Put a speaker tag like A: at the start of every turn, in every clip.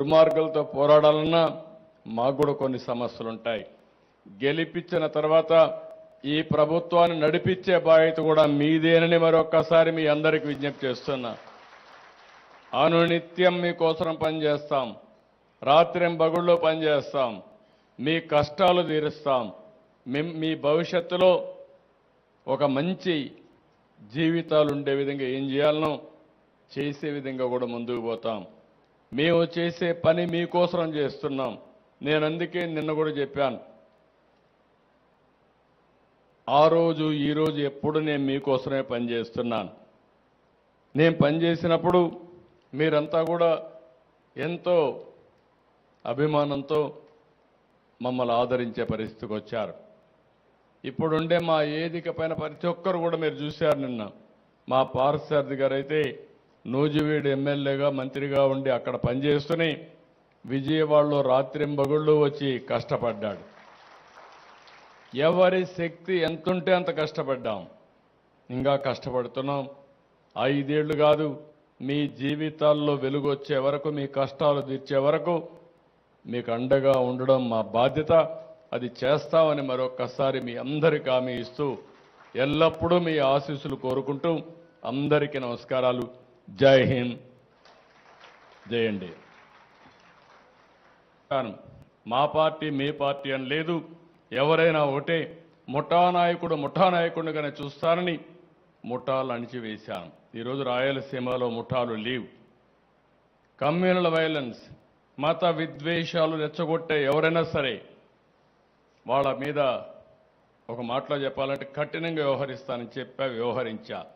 A: దుర్మార్గులతో పోరాడాలన్నా మాకు కూడా కొన్ని సమస్యలు ఉంటాయి గెలిపించిన తర్వాత ఈ ప్రభుత్వాన్ని నడిపించే బాధ్యత కూడా మీదేనని మరొక్కసారి మీ అందరికి విజ్ఞప్తి చేస్తున్నా. అనునిత్యం మీకోసం పనిచేస్తాం. రాత్రింబగుళ్ళు పనిచేస్తాం. మీ కష్టాలు తీరుస్తాం. మీ భవిష్యత్తులో ఒక మంచి జీవితాలు ఉండే విధంగా ఏం చేయాలనో చేసే విధంగా కూడా ముందుకు పోతాం. మేము చేసే పని మీకోసం చేస్తున్నాం. నేను అందుకే నిన్న కూడా చెప్పాను. ఆ రోజు ఈరోజు ఎప్పుడు నేను మీకోసమే పనిచేస్తున్నాను నేను పనిచేసినప్పుడు మీరంతా కూడా ఎంతో అభిమానంతో మమ్మల్ని ఆదరించే పరిస్థితికి వచ్చారు. ఇప్పుడుండే మా ఏదిక పైన ప్రతి ఒక్కరు కూడా మీరు చూశారు నిన్న. మా పారసారథి గారు అయితే నూజివీడు ఎమ్మెల్యేగా మంత్రిగా ఉండి అక్కడ పనిచేస్తూనే విజయవాడలో రాత్రింబగుళ్ళు వచ్చి కష్టపడ్డాడు. ఎవరి శక్తి ఎంతుంటే అంత కష్టపడ్డాం. ఇంకా కష్టపడుతున్నాం. ఐదేళ్ళు కాదు మీ జీవితాల్లో వెలుగు వచ్చే వరకు మీ కష్టాలు తీర్చే వరకు మీకు అండగా ఉండడం మా బాధ్యత. అది చేస్తామని మరొక్కసారి మీ అందరికి హామీ ఇస్తూ ఎల్లప్పుడూ మీ ఆశీస్సులు కోరుకుంటూ అందరికీ నమస్కారాలు. జై హింద్. జై అండి. మా పార్టీ మీ పార్టీ అని లేదు. ఎవరైనా ఒకటే ముఠా నాయకుడు ముఠా నాయకుడిగానే చూస్తారని ముఠాలు అణిచివేశాను. ఈరోజు రాయలసీమలో ముఠాలు లేవు. కమ్యూనల్ వైలెన్స్ మత విద్వేషాలు రెచ్చగొట్టే ఎవరైనా సరే వాళ్ళ మీద ఒక మాటలో చెప్పాలంటే కఠినంగా వ్యవహరిస్తానని చెప్పా వ్యవహరించా.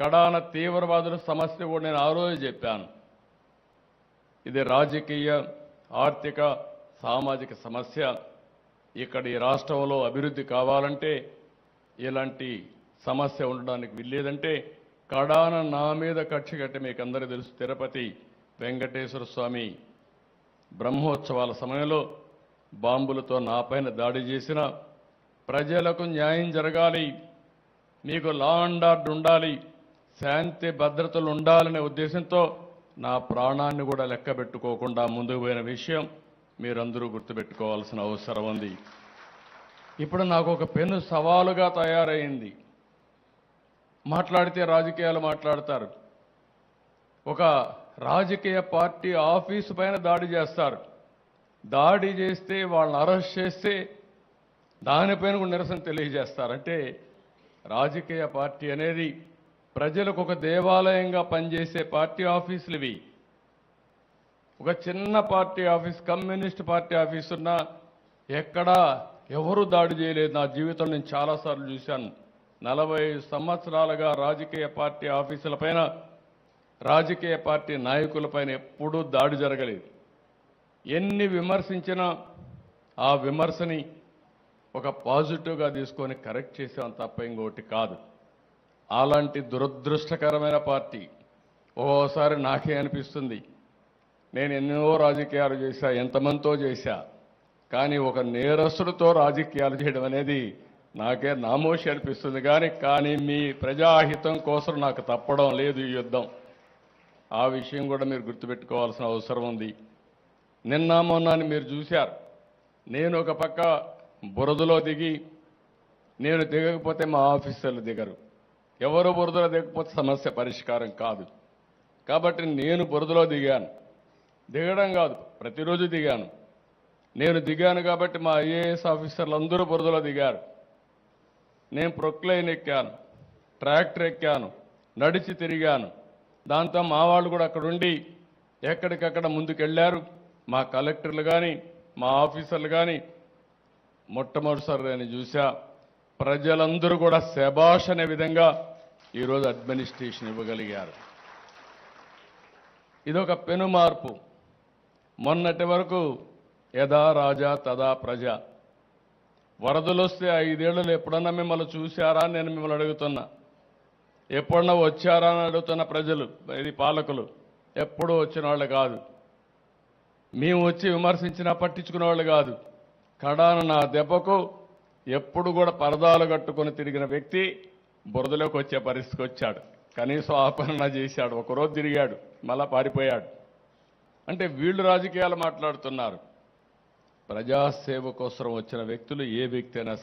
A: కడాన తీవ్రవాదుల సమస్య కూడా నేను ఆ రోజు చెప్పాను. ఇది రాజకీయ ఆర్థిక సామాజిక సమస్య. ఇక్కడ ఈ రాష్ట్రంలో అభివృద్ధి కావాలంటే ఇలాంటి సమస్య ఉండడానికి వీల్లేదంటే కడాన నా మీద కక్ష కట్టి మీకు అందరూ తెలుసు తిరుపతి వెంకటేశ్వర స్వామి బ్రహ్మోత్సవాల సమయంలో బాంబులతో నాపైన దాడి చేసిన ప్రజలకు న్యాయం జరగాలి మీకు లా అండ్ ఆర్డర్ ఉండాలి శాంతి భద్రతలు ఉండాలనే ఉద్దేశంతో నా ప్రాణాన్ని కూడా లెక్క పెట్టుకోకుండా ముందుకు పోయిన విషయం మీరందరూ గుర్తుపెట్టుకోవాల్సిన అవసరం ఉంది. ఇప్పుడు నాకు ఒక పెను సవాలుగా తయారైంది. మాట్లాడితే రాజకీయాలు మాట్లాడతారు. ఒక రాజకీయ పార్టీ ఆఫీసు పైన దాడి చేస్తారు. దాడి చేస్తే వాళ్ళని అరెస్ట్ చేస్తే దానిపైన కూడా నిరసన తెలియజేస్తారు. అంటే రాజకీయ పార్టీ అనేది ప్రజలకు ఒక దేవాలయంగా పనిచేసే పార్టీ ఆఫీసులు ఇవి ఒక చిన్న party office communist party office ఉన్నా ఎక్కడా ఎవరు దాడి చేయలేదు. నా జీవితం నేను చాలాసార్లు చూశాను. నలభై సంవత్సరాలుగా రాజకీయ పార్టీ ఆఫీసుల పైన రాజకీయ పార్టీ నాయకులపైన ఎప్పుడూ దాడి జరగలేదు. ఎన్ని విమర్శించినా ఆ విమర్శని ఒక పాజిటివ్గా తీసుకొని కరెక్ట్ చేసాం తప్ప ఇంకోటి కాదు. అలాంటి దురదృష్టకరమైన పార్టీ ఓసారి నాకే అనిపిస్తుంది. నేను ఎన్నో రాజకీయాలు చేశా ఎంతమందితో చేశా కానీ ఒక నేరస్తుడితో రాజకీయాలు చేయడం అనేది నాకే నామోషి అనిపిస్తుంది. కానీ కానీ మీ ప్రజాహితం కోసం నాకు తప్పడం లేదు ఈ యుద్ధం. ఆ విషయం కూడా మీరు గుర్తుపెట్టుకోవాల్సిన అవసరం ఉంది. నిన్న మొన్న అని మీరు చూశారు. నేను ఒక పక్క బురదలో దిగి నేను దిగకపోతే మా ఆఫీసర్లు దిగరు. ఎవరు బురదలో దిగకపోతే సమస్య పరిష్కారం కాదు. కాబట్టి నేను బురదలో దిగాను. దిగడం కాదు ప్రతిరోజు దిగాను. నేను దిగాను కాబట్టి మా ఐఏఎస్ ఆఫీసర్లు అందరూ బురదలో దిగారు. నేను ప్రొక్లైన్ ఎక్కాను ట్రాక్టర్ ఎక్కాను నడిచి తిరిగాను. దాంతో మా వాళ్ళు కూడా అక్కడ ఉండి ఎక్కడికక్కడ ముందుకెళ్ళారు. మా కలెక్టర్లు కానీ మా ఆఫీసర్లు కానీ మొట్టమొదటిసారి నేను చూసా ప్రజలందరూ కూడా శభాష్ అనే విధంగా ఈరోజు అడ్మినిస్ట్రేషన్ ఇవ్వగలిగారు. ఇదొక పెను మార్పు మొన్నటి వరకు యథా రాజా తదా ప్రజ. వరదలు వస్తే ఐదేళ్ళలో ఎప్పుడన్నా మిమ్మల్ని చూశారా అని నేను మిమ్మల్ని అడుగుతున్నా. ఎప్పుడన్నా వచ్చారా అని అడుగుతున్న ప్రజలు ఇది పాలకులు ఎప్పుడూ వచ్చిన వాళ్ళు కాదు. మేము వచ్చి విమర్శించినా పట్టించుకునే వాళ్ళు కాదు. కడాన నా దెబ్బకు ఎప్పుడు కూడా పరదాలు కట్టుకొని తిరిగిన వ్యక్తి బురదలోకి వచ్చే పరిస్థితికి వచ్చాడు. కనీసం ఆపరణ చేశాడు. ఒకరోజు తిరిగాడు. మళ్ళా పారిపోయాడు. అంటే వీళ్ళు రాజకీయాలు మాట్లాడుతున్నారు. ప్రజాసేవ కోసం వచ్చిన వ్యక్తులు ఏ వ్యక్తి అయినా